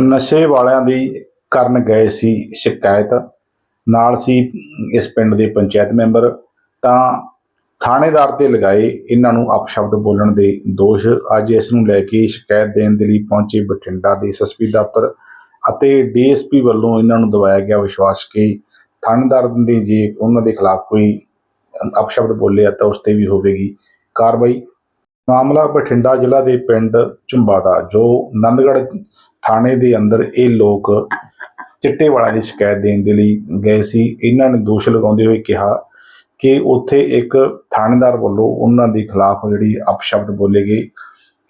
ਨਸ਼ੇ ਵਾਲਿਆਂ ਦੀ ਕਰਨ ਗਏ ਸੀ ਸ਼ਿਕਾਇਤ। ਨਾਲ ਸੀ ਇਸ ਪਿੰਡ ਦੇ ਪੰਚਾਇਤ ਮੈਂਬਰ। ਤਾਂ ਥਾਣੇਦਾਰ ਤੇ ਲਗਾਏ ਇਹਨਾਂ ਨੂੰ ਅਪਸ਼ਬਦ ਬੋਲਣ ਦੇ ਦੋਸ਼। ਅੱਜ ਇਸ ਨੂੰ ਲੈ ਕੇ ਸ਼ਿਕਾਇਤ ਦੇਣ ਦੇ ਲਈ ਪਹੁੰਚੇ ਬਠਿੰਡਾ ਦੇ ਐਸਐਸਪੀ ਦਫ਼ਤਰ ਅਤੇ ਡੀਐਸਪੀ ਵੱਲੋਂ ਇਹਨਾਂ ਨੂੰ ਦਵਾਇਆ ਗਿਆ ਵਿਸ਼ਵਾਸ ਕਿ ਥਾਣੇਦਾਰ ਦੀ ਜੇ ਉਹਨਾਂ ਦੇ ਖਿਲਾਫ ਕੋਈ ਅਪਸ਼ਬਦ ਬੋਲਿਆ ਤਾਂ ਉਸ ਤੇ ਵੀ ਹੋਵੇਗੀ ਕਾਰਵਾਈ। ਮਾਮਲਾ ਬਠਿੰਡਾ ਜ਼ਿਲ੍ਹਾ ਦੇ ਪਿੰਡ ਝੁੰਬਾ ਦਾ ਜੋ ਨੰਦਗੜ੍ਹ ਥਾਣੇ ਦੇ ਅੰਦਰ ਇਹ ਲੋਕ ਚਿੱਟੇ ਵਾਲਾ ਦੀ ਸ਼ਿਕਾਇਤ ਦੇਣ ਦੇ ਲਈ ਗਏ ਸੀ। ਇਹਨਾਂ ਨੇ ਦੋਸ਼ ਲਗਾਉਂਦੇ ਹੋਏ ਕਿਹਾ ਕਿ ਉੱਥੇ ਇੱਕ ਥਾਣੇਦਾਰ ਵੱਲੋਂ ਉਹਨਾਂ ਦੇ ਖਿਲਾਫ ਜਿਹੜੀ ਅਪਸ਼ਬਦ ਬੋਲੇ ਗਏ।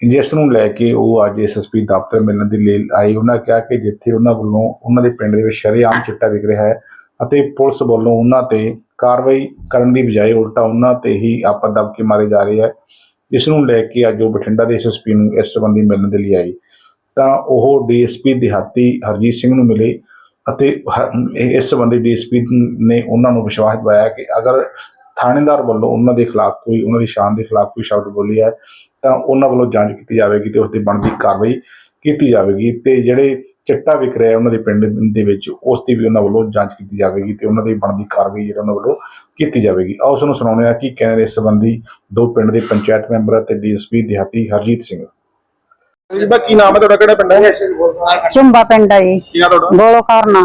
ਜਿਸ ਨੂੰ ਲੈ ਕੇ ਉਹ ਅੱਜ ਐਸਐਸਪੀ ਦਫ਼ਤਰ ਮਿਲਣ ਦੀ ਲਈ ਆਈ ਉਹਨਾਂ ਕਿਹਾ ਕਿ ਜਿੱਥੇ ਉਹਨਾਂ ਵੱਲੋਂ ਉਹਨਾਂ ਦੇ ਪਿੰਡ ਦੇ ਵਿੱਚ ਸ਼ਰੇਆਮ ਚਿੱਟਾ ਵਿਕ ਰਿਹਾ ਹੈ ਅਤੇ ਪੁਲਿਸ ਵੱਲੋਂ ਉਹਨਾਂ ਤੇ ਕਾਰਵਾਈ ਕਰਨ ਦੀ ਬਜਾਏ ਉਲਟਾ ਉਹਨਾਂ ਤੇ ਹੀ ਆਪਦ ਦਬ ਕੇ ਮਾਰੇ ਜਾ ਰਹੇ ਹੈ। ਜਿਸ ਨੂੰ ਲੈ ਕੇ ਅੱਜ ਉਹ ਬਠਿੰਡਾ ਦੇ ਐਸਐਸਪੀ ਨੂੰ ਇਸ ਸੰਬੰਧੀ ਮਿਲਣ ਦੇ ਲਈ ਆਈ, ਤਾਂ ਉਹ ਡੀਐਸਪੀ ਦਿਹਾਤੀ ਹਰਜੀਤ ਸਿੰਘ ਨੂੰ ਮਿਲੇ ਅਤੇ ਹ- ਇਸ ਸੰਬੰਧੀ ਡੀਐਸਪੀ ਨੇ ਉਹਨਾਂ ਨੂੰ ਵਿਸ਼ਵਾਸ ਦਿਵਾਇਆ ਕਿ ਅਗਰ ਥਾਣੇਦਾਰ ਵੱਲੋਂ ਉਹਨਾਂ ਦੇ ਖਿਲਾਫ ਕੋਈ, ਉਹਨਾਂ ਦੀ ਸ਼ਾਨ ਦੇ ਖਿਲਾਫ ਕੋਈ ਸ਼ਬਦ ਬੋਲੀ ਹੈ ਤਾਂ ਉਹਨਾਂ ਵੱਲੋਂ ਜਾਂਚ ਕੀਤੀ ਜਾਵੇਗੀ ਤੇ ਉਸ ਤੇ ਬਣਦੀ ਕਾਰਵਾਈ ਕੀਤੀ ਜਾਵੇਗੀ ਤੇ ਜਿਹੜੇ ਚਿੱਟਾ ਵਿਕ ਰਿਹਾ ਉਹਨਾਂ ਦੇ ਪਿੰਡ ਦੇ ਵਿੱਚ ਉਸ ਦੀ ਵੀ ਉਹਨਾਂ ਵੱਲੋਂ ਜਾਂਚ ਕੀਤੀ ਜਾਵੇਗੀ ਤੇ ਉਹਨਾਂ ਦੀ ਬਣਦੀ ਕਾਰਵਾਈ ਜਿਹੜਾ ਉਹਨਾਂ ਵੱਲੋਂ ਕੀਤੀ ਜਾਵੇਗੀ। ਆਓ ਤੁਹਾਨੂੰ ਸੁਣਾਉਂਦੇ ਹਾਂ ਕਿ ਕਹਿੰਦੇ ਨੇ ਇਸ ਸੰਬੰਧੀ ਦੋ ਪਿੰਡ ਦੇ ਪੰਚਾਇਤ ਮੈਂਬਰ ਅਤੇ ਡੀਐਸਪੀ ਦਿਹਾਤੀ ਹਰਜੀਤ ਸਿੰਘ। ਜੀ ਬਾ ਕੀ ਨਾਮ ਹੈ ਤੁਹਾਡਾ? ਕਿਹੜਾ ਪਿੰਡ ਹੈ? ਚੁੰਬਾ ਪਿੰਡ ਆ ਜੀ। ਕੀ ਨਾਮ ਤੁਹਾਡਾ? ਗੋਲੋ ਕਰਨਾ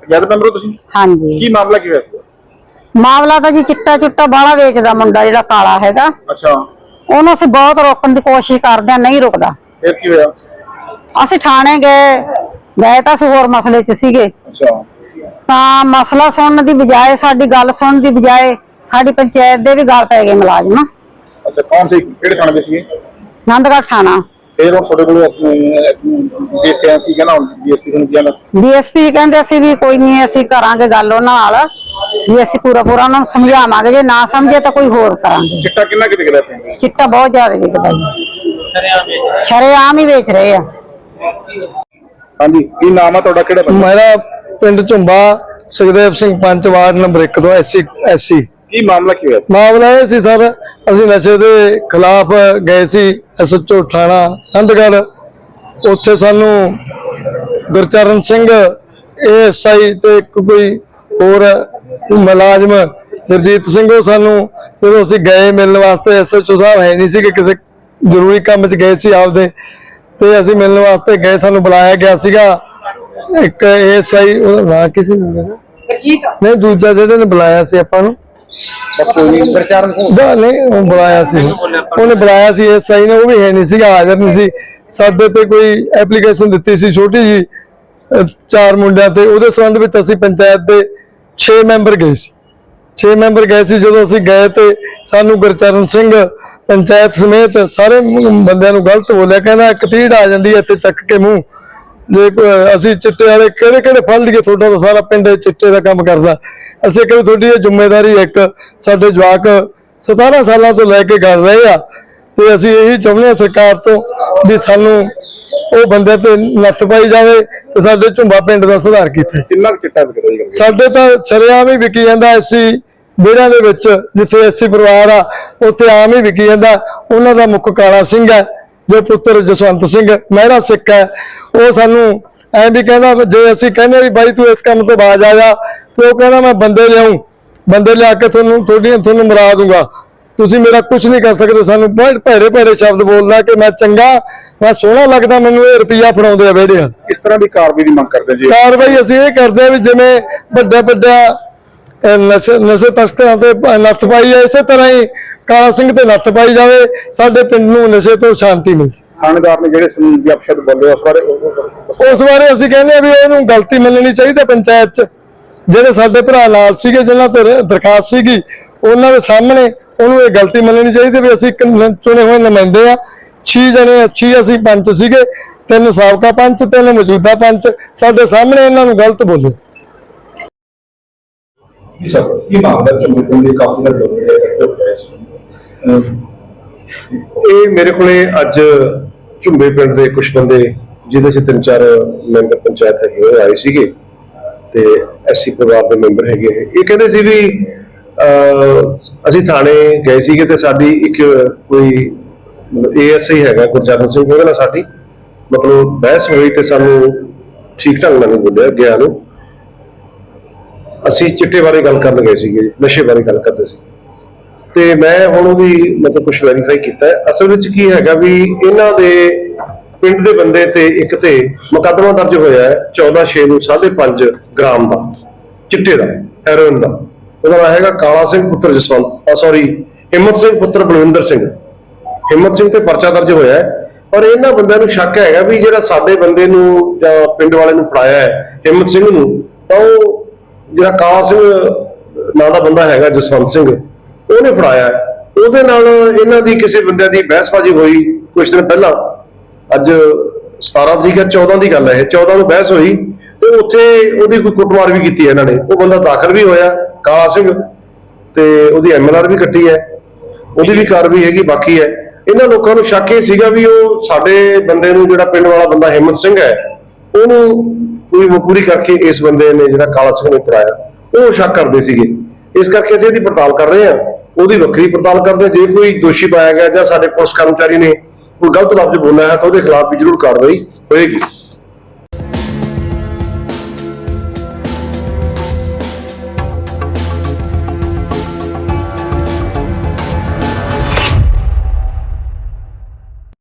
ਪੰਚਾਇਤ ਮੈਂਬਰ ਹੋ ਤੁਸੀਂ? ਹਾਂਜੀ। ਕੀ ਮਾਮਲਾ ਕੀ ਹੋਇਆ? ਸੀ? ਮਾਮਲਾ ਤਾਂ ਜੀ ਚਿੱਟਾ ਚੁੱਟਾ ਬਾਹਲਾ ਵੇਚਦਾ ਮੁੰਡਾ ਜਿਹੜਾ ਕਾਲਾ ਹੈਗਾ। ਅੱਛਾ। ਉਹਨੂੰ ਅਸੀਂ ਬਹੁਤ ਰੋਕਣ ਦੀ ਕੋਸ਼ਿਸ਼ ਕਰਦੇ ਆ ਨਹੀਂ ਰੁਕਦਾ। ਫਿਰ ਕੀ ਹੋਇਆ? ਅਸੀਂ ਥਾਣੇ ਗਏ ਗਏ ਤਾਂ ਅਸੀਂ ਹੋਰ ਮਸਲੇ 'ਚ ਸੀਗੇ। ਅੱਛਾ। ਤਾਂ ਮਸਲਾ ਸੁਣਨ ਦੀ ਬਜਾਏ ਸਾਡੀ ਗੱਲ ਸੁਣਨ ਦੀ ਬਜਾਏ ਸਾਡੀ ਪੰਚਾਇਤ ਦੇ ਵੀ ਗੱਲ ਪੈ ਗਏ ਮੁਲਾਜ਼ਮ। ਅੱਛਾ ਕੌਣ ਸੀ? ਕਿਹੜੇ ਥਾਣੇ ਦੇ ਸੀਗੇ? ਨੰਦਗੜ੍ਹ ਥਾਣਾ। ਫਿਰ ਉਹ ਤੁਹਾਡੇ ਕੋਲ ਦੇਖ ਕੇ ਕੀ ਕਹਿਣਾ ਹੁਣ ਡੀਐਸਪੀ ਨੂੰ ਕੀ ਕਹਿਣਾ ਡੀਐਸਪੀ ਕਹਿੰਦੇ ਅਸੀਂ ਵੀ ਕੋਈ ਨਹੀਂ ਅਸੀਂ ਕਰਾਂਗੇ ਗੱਲ ਉਹਨਾਂ ਨਾਲ। ਵੀ ਅਸੀਂ ਪੂਰਾ ਪੂਰਾ ਉਹਨਾਂ ਨੂੰ ਸਮਝਾਵਾਂਗੇ ਜੇ ਨਾ ਸਮਝੇ ਤਾਂ ਕੋਈ ਹੋਰ ਕਰਾਂਗੇ। ਚਿੱਟਾ ਕਿੰਨਾ ਕਿ ਵਿਕਦਾ ਪਿੰਡ ਚਿੱਟਾ ਬਹੁਤ ਜ਼ਿਆਦਾ ਵਿਕਦਾ ਜੀ। ਸ਼ਰੇਆਮ ਹੀ ਵੇਚ ਰਹੇ ਆ। ਹਾਂਜੀ ਕੀ ਨਾਮ ਹੈ ਤੁਹਾਡਾ ਕਿਹੜਾ ਪਿੰਡ ਮੇਰਾ ਪਿੰਡ ਝੁੰਬਾ ਸੁਖਦੇਵ ਸਿੰਘ ਪੰਚ ਵਾਰਡ ਨੰਬਰ 1 ਤੋਂ ਐਸਸੀ ਐਸਸੀ। ਕੀ ਮਾਮਲਾ ਕੀ ਹੋਇਆ ਸੀ? ਮਾਮਲਾ ਇਹ ਸੀ ਸਰ ਅਸੀਂ ਨਸ਼ੇ ਦੇ ਖਿਲਾਫ ਗਏ ਸੀ ਐਸਐਚਓ ਥਾਣਾ ਅੰਦਗੜ ਉੱਥੇ ਸਾਨੂੰ ਗੁਰਚਰਨ ਸਿੰਘ ਏਐਸਆਈ ਤੇ ਇੱਕ ਕੋਈ ਹੋਰ ਮੁਲਾਜ਼ਮ ਗੁਰਜੀਤ ਸਿੰਘ ਉਹ ਸਾਨੂੰ ਜਦੋਂ ਅਸੀਂ ਗਏ ਮਿਲਣ ਵਾਸਤੇ ਐਸਐਚਓ ਸਾਹਿਬ ਹੈ ਨਹੀਂ ਸੀ ਕਿ ਕਿਸੇ ਜ਼ਰੂਰੀ ਕੰਮ 'ਚ ਗਏ ਸੀ ਆਪਦੇ। ਤੇ ਅਸੀਂ ਮਿਲਣ ਵਾਸਤੇ ਗਏ ਸਾਨੂੰ ਬੁਲਾਇਆ ਗਿਆ ਸੀਗਾ। ਇੱਕ ਏਐਸਆਈ ਉਹਦਾ ਨਾਂ ਕਿਸੇ ਨੇ ਨਹੀਂ ਦੂਜਾ ਜਿਹੜੇ ਨੇ ਬੁਲਾਇਆ ਸੀ ਆਪਾਂ ਨੂੰ। ਬਸ ਕੋਈ ਨਹੀਂ ਦਾ ਉਹ ਬੁਲਾਇਆ ਸੀ। ਉਹਨੇ ਬੁਲਾਇਆ ਸੀ ਐਸਆਈ ਨੇ ਉਹ ਵੀ ਹੈ ਨਹੀਂ ਸੀਗਾ ਹਾਜ਼ਰ ਨਹੀਂ ਸੀ। ਸਾਡੇ ਤੇ ਕੋਈ ਐਪਲੀਕੇਸ਼ਨ ਦਿੱਤੀ ਸੀ ਛੋਟੀ ਜੀ ਚਾਰ ਮੁੰਡਿਆਂ ਤੇ। ਉਹਦੇ ਸੰਬੰਧ ਵਿੱਚ ਅਸੀਂ ਪੰਚਾਇਤ ਦੇ 6 ਮੈਂਬਰ ਗਏ ਸੀ। 6 ਮੈਂਬਰ ਗਏ ਸੀ ਜਦੋਂ ਅਸੀਂ ਗਏ ਤੇ ਸਾਨੂੰ ਗੁਰਚਰਨ ਸਿੰਘ ਪੰਚਾਇਤ ਸਮੇਤ ਸਾਰੇ ਬੰਦਿਆਂ ਨੂੰ ਗਲਤ ਬੋਲਿਆ ਕਹਿੰਦਾ ਇੱਕ ਤੀੜ ਆ ਜਾਂਦੀ ਹੈ ਇੱਥੇ ਚੱਕ ਕੇ ਮੂੰਹ। ਜੇ ਅਸੀਂ ਚਿੱਟੇ ਵਾਲੇ ਕਿਹੜੇ ਕਿਹੜੇ ਫੜ ਲਈਏ ਤੁਹਾਡਾ ਤਾਂ ਸਾਰਾ ਪਿੰਡ ਚਿੱਟੇ ਦਾ ਕੰਮ ਕਰਦਾ। ਅਸੀਂ ਕਹਿੰਦੇ ਤੁਹਾਡੀ ਇਹ ਜ਼ਿੰਮੇਵਾਰੀ ਇੱਕ ਸਾਡੇ ਜਵਾਕ 17 ਸਾਲਾਂ ਤੋਂ ਲੈ ਕੇ ਕਰ ਰਹੇ ਆ ਤੇ ਅਸੀਂ ਇਹੀ ਚਾਹੁੰਦੇ ਹਾਂ ਸਰਕਾਰ ਤੋਂ ਵੀ ਸਾਨੂੰ ਉਹ ਬੰਦੇ ਤੇ ਨੱਥ ਪਾਈ ਜਾਵੇ ਤੇ ਸਾਡੇ ਝੁੰਬਾ ਪਿੰਡ ਦਾ ਸੁਧਾਰ ਕੀਤੇ। ਕਿੰਨਾ ਕੁ ਚਿੱਟਾ ਵਿਕਦਾ ਜੀ? ਸਾਡੇ ਤਾਂ ਸ਼ਰੇਆਮ ਹੀ ਵਿਕੀ ਜਾਂਦਾ ਐਸੀ ਵਿਹੜਿਆਂ ਦੇ ਵਿੱਚ ਜਿੱਥੇ ਐਸੀ ਪਰਿਵਾਰ ਆ ਉੱਥੇ ਆਮ ਹੀ ਵਿਕੀ ਜਾਂਦਾ। ਉਹਨਾਂ ਦਾ ਮੁੱਖ ਕਾਲਾ ਸਿੰਘ ਹੈ ਜੋ ਪੁੱਤਰ ਜਸਵੰਤ ਸਿੰਘ ਮਹਿਰਾ ਸਿੱਖ ਹੈ। ਉਹ ਸਾਨੂੰ ਐਂ ਵੀ ਕਹਿੰਦਾ ਜੇ ਅਸੀਂ ਕਹਿੰਦੇ ਵੀ ਬਾਈ ਤੂੰ ਇਸ ਕੰਮ ਤੋਂ ਬਾਜ ਆ ਜਾ ਤੇ ਉਹ ਕਹਿੰਦਾ ਮੈਂ ਬੰਦੇ ਲਿਆਉਂ ਬੰਦੇ ਲਿਆ ਕੇ ਤੁਹਾਨੂੰ ਤੁਹਾਡੀਆਂ ਤੁਹਾਨੂੰ ਮਰਾ ਦੂੰਗਾ। ਤੁਸੀਂ ਮੇਰਾ ਕੁਝ ਨਹੀਂ ਕਰ ਸਕਦੇ। ਸਾਨੂੰ ਬਹੁਤ ਭੈੜੇ ਭੈੜੇ ਸ਼ਬਦ ਬੋਲਦਾ ਕਿ ਮੈਂ ਚੰਗਾ ਮੈਂ ਸੋਹਣਾ ਲੱਗਦਾ ਮੈਨੂੰ ਇਹ ਰੁਪਈਆ ਫੜਾਉਂਦੇ ਆ ਵਿਹੜੇ ਆ ਕਿਸ ਤਰ੍ਹਾਂ ਦੀ ਕਾਰਵਾਈ ਦੀ ਮੰਗ ਕਰਦੇ ਜੀ? ਕਾਰਵਾਈ ਅਸੀਂ ਇਹ ਕਰਦੇ ਆ ਵੀ ਜਿਵੇਂ ਵੱਡਾ ਵੱਡਾ ਨਸ਼ੇ ਨਸ਼ੇ ਤਸਕਰਾਂ ਤੇ ਨੱਥ ਪਾਈ ਹੈ ਇਸੇ ਤਰ੍ਹਾਂ ਹੀ ਕਾਲਾ ਸਿੰਘ ਤੇ ਨੱਥ ਪਾਈ ਜਾਵੇ ਸਾਡੇ ਪਿੰਡ ਨੂੰ ਨਸ਼ੇ ਤੋਂ ਸ਼ਾਂਤੀ ਮਿਲ ਥਾਣੇਦਾਰ ਨੇ ਜਿਹੜੇ ਦੀ ਅਪਸ਼ਬਦ ਬੋਲੇ ਉਸ ਬਾਰੇ ਉਸ ਬਾਰੇ ਅਸੀਂ ਕਹਿੰਦੇ ਆ ਵੀ ਇਹਨੂੰ ਗਲਤੀ ਮੰਨਣੀ ਚਾਹੀਦੀ ਪੰਚਾਇਤ 'ਚ। ਜਿਹੜੇ ਸਾਡੇ ਭਰਾ ਨਾਲ ਸੀਗੇ ਜਿਨ੍ਹਾਂ ਤੇ ਦਰਖਾਸਤ ਸੀਗੀ ਉਹਨਾਂ ਦੇ ਸਾਹਮਣੇ ਉਹਨੂੰ ਇਹ ਗਲਤੀ ਮੰਨਣੀ ਚਾਹੀਦੀ ਵੀ ਅਸੀਂ ਚੁਣੇ ਹੋਏ ਨੁਮਾਇੰਦੇ ਆ। 6 ਜਣੇ 6 ਅਸੀਂ ਪੰਚ ਸੀਗੇ ਤਿੰਨ ਸਾਬਕਾ ਪੰਚ ਤਿੰਨ ਮੌਜੂਦਾ ਪੰਚ। ਸਾਡੇ ਸਾਹਮਣੇ ਇਹਨਾਂ ਨੂੰ ਗਲਤ ਬੋਲੇ। ਸਰ ਇਹ ਮਾਮਲਾ ਚੁੰਬੇ ਦੇ ਕਾਫੀ ਸਾਰੇ ਲੋਕ ਜਿਹੜੇ ਇਹ ਮੇਰੇ ਕੋਲੇ ਅੱਜ ਝੁੰਬੇ ਪਿੰਡ ਦੇ ਕੁਝ ਬੰਦੇ ਜਿਹਦੇ ਚ ਤਿੰਨ ਚਾਰ ਮੈਂਬਰ ਪੰਚਾਇਤ ਹੈਗੇ ਉਹ ਆਏ ਸੀਗੇ ਤੇ ਐਸਸੀ ਪਰਿਵਾਰ ਦੇ ਮੈਂਬਰ ਹੈਗੇ ਇਹ ਕਹਿੰਦੇ ਸੀ ਵੀ ਅਹ, ਅਸੀਂ ਥਾਣੇ ਗਏ ਸੀਗੇ ਤੇ ਸਾਡੀ ਇੱਕ ਕੋਈ ਏਐਸਆਈ ਹੈਗਾ ਗੁਰਜਰਨ ਸਿੰਘ ਉਹਦੇ ਨਾਲ ਸਾਡੀ ਮਤਲਬ ਬਹਿਸ ਹੋਈ ਤੇ ਸਾਨੂੰ ਠੀਕ ਢੰਗ ਨਾਲ ਨਹੀਂ ਬੋਲਿਆ ਗਿਆ ਨੂੰ। ਅਸੀਂ ਚਿੱਟੇ ਬਾਰੇ ਗੱਲ ਕਰਨ ਗਏ ਸੀਗੇ, ਨਸ਼ੇ ਬਾਰੇ ਗੱਲ ਕਰਦੇ ਸੀ। ਤੇ ਮੈਂ ਹੁਣ ਉਹਦੀ ਮਤਲਬ ਕੁਝ ਵੈਰੀਫਾਈ ਕੀਤਾ ਅਸਲ ਵਿੱਚ ਕੀ ਹੈਗਾ ਵੀ ਇਹਨਾਂ ਦੇ ਪਿੰਡ ਦੇ ਬੰਦੇ ਤੇ ਇੱਕ ਤੇ ਮੁਕੱਦਮਾ ਦਰਜ ਹੋਇਆ ਹੈ 14 6 ਨੂੰ 5.5 ਗ੍ਰਾਮ ਦਾ, ਚਿੱਟੇ ਦਾ ਹੈਰੋਇਨ ਦਾ। ਉਹਦਾ ਨਾਮ ਹੈਗਾ ਕਾਲਾ ਸਿੰਘ ਪੁੱਤਰ ਜਸਵੰਤ ਸੌਰੀ ਹਿੰਮਤ ਸਿੰਘ ਪੁੱਤਰ ਬਲਵਿੰਦਰ ਸਿੰਘ। ਹਿੰਮਤ ਸਿੰਘ ਤੇ ਪਰਚਾ ਦਰਜ ਹੋਇਆ ਹੈ। ਪਰ ਇਹਨਾਂ ਬੰਦਿਆਂ ਨੂੰ ਸ਼ੱਕ ਹੈਗਾ ਵੀ ਜਿਹੜਾ ਸਾਡੇ ਬੰਦੇ ਨੂੰ ਜਾਂ ਪਿੰਡ ਵਾਲੇ ਨੂੰ ਫੜਾਇਆ ਹੈ ਹਿੰਮਤ ਸਿੰਘ ਨੂੰ, ਤਾਂ ਉਹ ਜਿਹੜਾ ਕਾਲਾ ਸਿੰਘ ਨਾਂ ਦਾ ਬੰਦਾ ਹੈਗਾ, ਜਸਵੰਤ ਸਿੰਘ, ਉਹਨੇ ਫੜਾਇਆ। ਉਹਦੇ ਨਾਲ ਇਹਨਾਂ ਦੀ ਕਿਸੇ ਬੰਦਿਆਂ ਦੀ ਬਹਿਸਬਾਜ਼ੀ ਹੋਈ ਕੁਝ ਦਿਨ ਪਹਿਲਾਂ। ਅੱਜ 17 ਤਰੀਕ ਹੈ 14 ਦੀ ਗੱਲ ਹੈ ਇਹ। 14 ਨੂੰ ਬਹਿਸ ਹੋਈ ਤੇ ਉੱਥੇ ਉਹਦੀ ਕੋਈ ਕੁੱਟਮਾਰ ਵੀ ਕੀਤੀ ਹੈ ਇਹਨਾਂ ਨੇ। ਉਹ ਬੰਦਾ ਦਾਖਲ ਵੀ ਹੋਇਆ ਕਾਲਾ ਸਿੰਘ, ਤੇ ਉਹਦੀ ਐਮਐਲਆਰ ਵੀ ਕੱਟੀ ਹੈ। ਉਹਦੀ ਵੀ ਕਾਰਵਾਈ ਹੈਗੀ, ਬਾਕੀ ਹੈ। ਇਹਨਾਂ ਲੋਕਾਂ ਨੂੰ ਸ਼ੱਕ ਇਹ ਸੀਗਾ ਵੀ ਉਹ ਸਾਡੇ ਬੰਦੇ ਨੂੰ ਜਿਹੜਾ ਪਿੰਡ ਵਾਲਾ ਬੰਦਾ ਹਿੰਮਤ ਸਿੰਘ ਹੈ, ਉਹਨੂੰ ਕੋਈ ਮਕਬੂਰੀ ਕਰਕੇ ਇਸ ਬੰਦੇ ਨੇ ਜਿਹੜਾ ਕਾਲਾ ਸਿੰਘ ਨੇ ਕਰਾਇਆ ਉਹ ਸ਼ੱਕ ਕਰਦੇ ਸੀਗੇ। ਇਸ ਕਰਕੇ ਅਸੀਂ ਇਹਦੀ ਪੜਤਾਲ ਕਰ ਰਹੇ ਹਾਂ। ਉਹਦੀ ਵੱਖਰੀ ਪੜਤਾਲ ਕਰਦੇ ਹਾਂ। ਜੇ ਕੋਈ ਦੋਸ਼ੀ ਪਾਇਆ ਗਿਆ ਜਾਂ ਸਾਡੇ ਪੁਲਿਸ ਕਰਮਚਾਰੀ ਨੇ ਕੋਈ ਗਲਤ ਲਫ਼ਜ਼ ਬੋਲਿਆ ਹੈ ਤਾਂ ਉਹਦੇ ਖਿਲਾਫ ਵੀ ਜ਼ਰੂਰ ਕਾਰਵਾਈ ਹੋਏਗੀ।